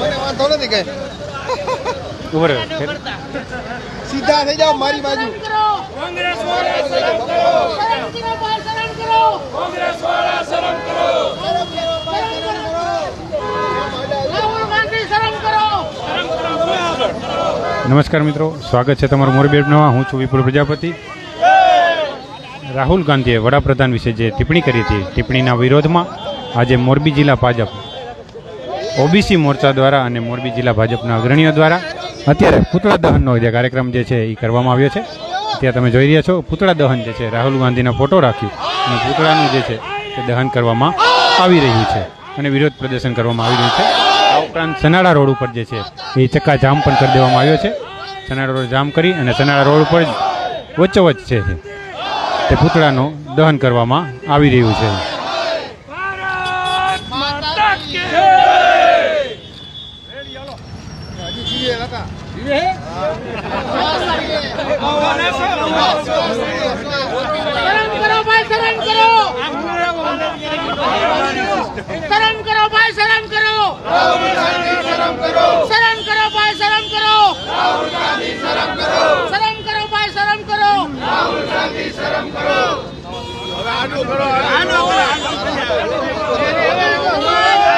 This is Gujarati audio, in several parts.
મને વાંધો નથી કઈ. ઊભો સીધા થઈ જાઓ મારી બાજુ. નમસ્કાર મિત્રો સ્વાગત છે તમારું મોરબી અપનાવા હું છું વિપુલ પ્રજાપતિ. રાહુલ ગાંધીએ વડાપ્રધાન વિશે જે ટિપ્પણી કરી હતી ટિપ્પણીના વિરોધમાં આજે મોરબી જિલ્લા ભાજપ ઓબીસી મોરચા દ્વારા અને મોરબી જિલ્લા ભાજપના અગ્રણીઓ દ્વારા અત્યારે પૂતળા દહનનો જે કાર્યક્રમ જે છે એ કરવામાં આવ્યો છે. ત્યાં તમે જોઈ રહ્યા છો, પૂતળા દહન જે છે, રાહુલ ગાંધીનો ફોટો રાખી અને પૂતળાનું જે છે, તે દહન કરવામાં આવી રહ્યું છે અને વિરોધ પ્રદર્શન કરવામાં આવી રહ્યું છે. આ ઉપરાંત સનાડા રોડ ઉપર જે છે, એ ચક્કા જામ પણ કરી દેવામાં આવ્યો છે. સનાડા રોડ જામ કરી અને સનાડા રોડ ઉપર વચ્ચોવચ્ચ છે, તે પૂતળાનું દહન કરવામાં આવી રહ્યું છે. શરમ કરો ભાઈ શરમ કરો શરમ કરો ભાઈ શરમ કરો શરમ કરો ભાઈ શરમ કરો શરમ કરો ભાઈ શરમ કરો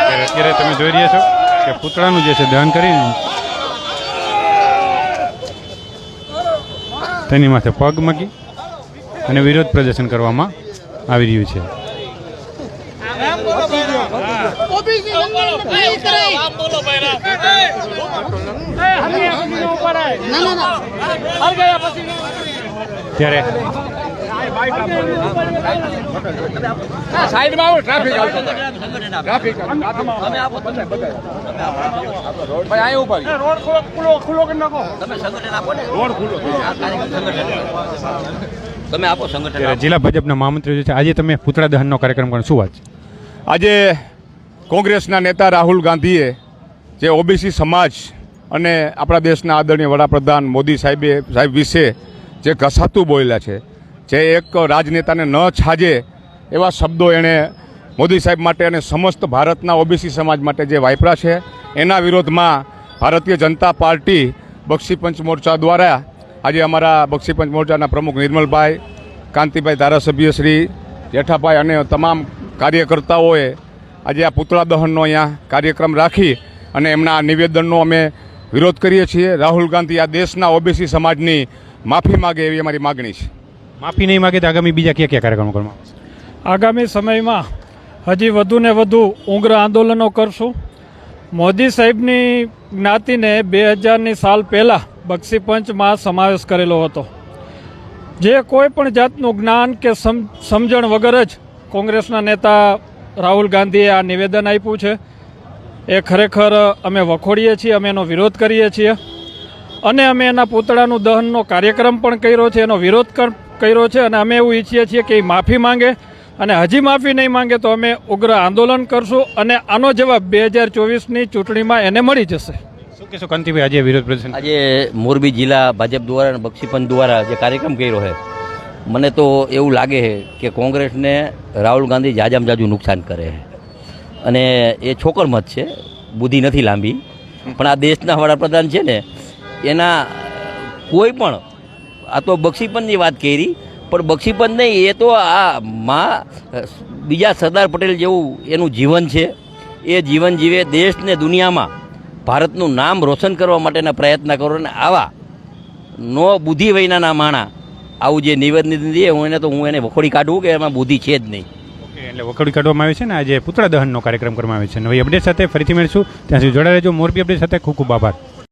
ત્યારે અત્યારે તમે જોઈ રહ્યા છો કે પૂતળાનું જે છે દહન કરીને તેની માથે પગ મૂકી અને વિરોધ પ્રદર્શન કરવામાં આવી રહ્યું છે. ઓબીસી અહીં ઊભા રોડ ખુલ્લો ખુલ્લો કરી નાખો. તમે આપો સંગઠન જિલ્લા ભાજપના મહામંત્રી જે છે આજે તમે પૂતળા દહનનો કાર્યક્રમ કરો શું વાત છે? આજે કોંગ્રેસના નેતા રાહુલ ગાંધીએ જે ઓબીસી સમાજ અને આપણા દેશના આદરણીય વડાપ્રધાન મોદી સાહેબે સાહેબ વિશે જે ઘસાતું બોલ્યા છે જે એક રાજનેતાને ન છાજે એવા શબ્દો એણે મોદી સાહેબ માટે અને સમસ્ત ભારતના ઓબીસી સમાજ માટે જે વાપરા છે, એના વિરોધમાં ભારતીય જનતા પાર્ટી બક્ષીપંચ મોરચા દ્વારા આજે અમારા બક્ષીપંચ મોરચાના પ્રમુખ નિર્મલભાઈ, કાંતિભાઈ ધારાસભ્ય શ્રી, જેઠાભાઈ અને તમામ કાર્યકર્તાઓએ આજે આ પૂતળા દહનનો અહીંયા કાર્યક્રમ રાખી અને એમના નિવેદનનો અમે વિરોધ કરીએ છીએ. રાહુલ ગાંધી આ દેશના ઓબીસી સમાજની માફી માગે એવી અમારી માગણી છે. માફી નહીં માગે તો આગામી બીજા કયા કયા કાર્યક્રમો કરવામાં આગામી સમયમાં હજી વધુ ને વધુ ઉગ્ર આંદોલનો કરશું. મોદી સાહેબની જ્ઞાતિને બે હજારની સાલ પહેલાં બક્ષીપંચમાં સમાવેશ કરેલો હતો. જે કોઈ પણ જાતનું જ્ઞાન કે સમ- સમજણ વગર જ કોંગ્રેસના નેતા રાહુલ ગાંધીએ આ નિવેદન આપ્યું છે. એ ખરેખર અમે વખોડીએ છીએ, અમે એનો વિરોધ કરીએ છીએ. અને અમે એના પૂતળાનું દહનનો કાર્યક્રમ પણ કર્યો છે, એનો વિરોધ કર્યો છે અને અમે એવું ઈચ્છીએ છીએ કે એ માફી માંગે અને હજી માફી નહીં માંગે તો અમે ઉગ્ર આંદોલન કરશું અને આનો જવાબ બે હજાર ચોવીસની ચૂંટણીમાં એને મળી જશે. શું કહેશો કાંતિભાઈ આજે વિરોધ પ્રદર્શન આજે મોરબી જિલ્લા ભાજપ દ્વારા અને બક્ષીપંચ દ્વારા જે કાર્યક્રમ કર્યો છે મને તો એવું લાગે છે કે કોંગ્રેસને રાહુલ ગાંધી જાજામ જાજુ નુકસાન કરે છે. અને એ છોકરમત છે બુદ્ધિ નથી લાંબી. પણ આ દેશના વડાપ્રધાન છે ને એના કોઈ પણ આ તો બક્ષીપંચની વાત કરી, પણ બક્ષીપંથ નહીં, એ તો આ માં બીજા સરદાર પટેલ જેવું એનું જીવન છે. એ જીવન જીવે દેશને દુનિયામાં ભારતનું નામ રોશન કરવા માટેના પ્રયત્ન કરો અને આવા નો બુદ્ધિ વયનાના માણા. આવું જે નિવેદન દે હું એને તો, હું એને વખોડી કાઢું કે એમાં બુદ્ધિ છે જ નહીં. એટલે વખોડી કાઢવામાં આવે છે ને, આજે પૂતળા દહનનો કાર્યક્રમ કરવામાં આવે છે. નવી અપડેટ સાથે ફરીથી મળીશું. ત્યાં સુધી જોડાઈ રહેજો. મોરબી અપડેટ સાથે ખૂબ ખૂબ આભાર.